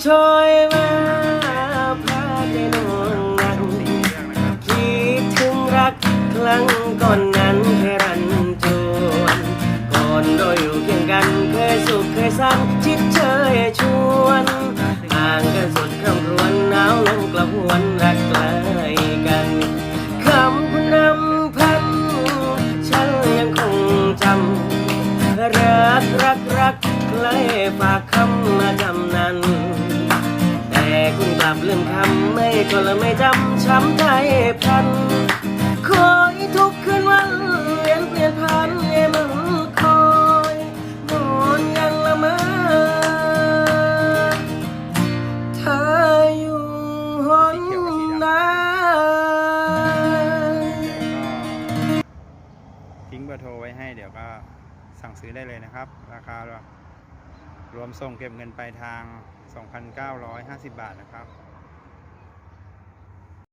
ำช่อยมาพาใจนองนั้นคิดถึงรักครั้งก่อนนั้นเคยรันจวนก่อนเราอยู่เคียงกันเคยสุขเคยสังชิดเชยชวนห่างกันสุดคำรวนหนาวลมกระหวนรักไกลกันคำคุณนำพันฉันยังคงจำรักรักรักใครฝากคำมาจำ คุณกลับลืมคำไม่ก็เลยไม่จำช้ำใจพันคอยทุกคืนวันเปลี่ยนเปลี่ยนพันให้มันคอยนอนยังละเมอเธออยู่หนไหนทิ้งเบอร์โทรไว้ให้เดี๋ยวก็สั่งซื้อได้เลยนะครับ ราคา รวมส่งเก็บเงินปลายทาง 2,950 บาทนะครับ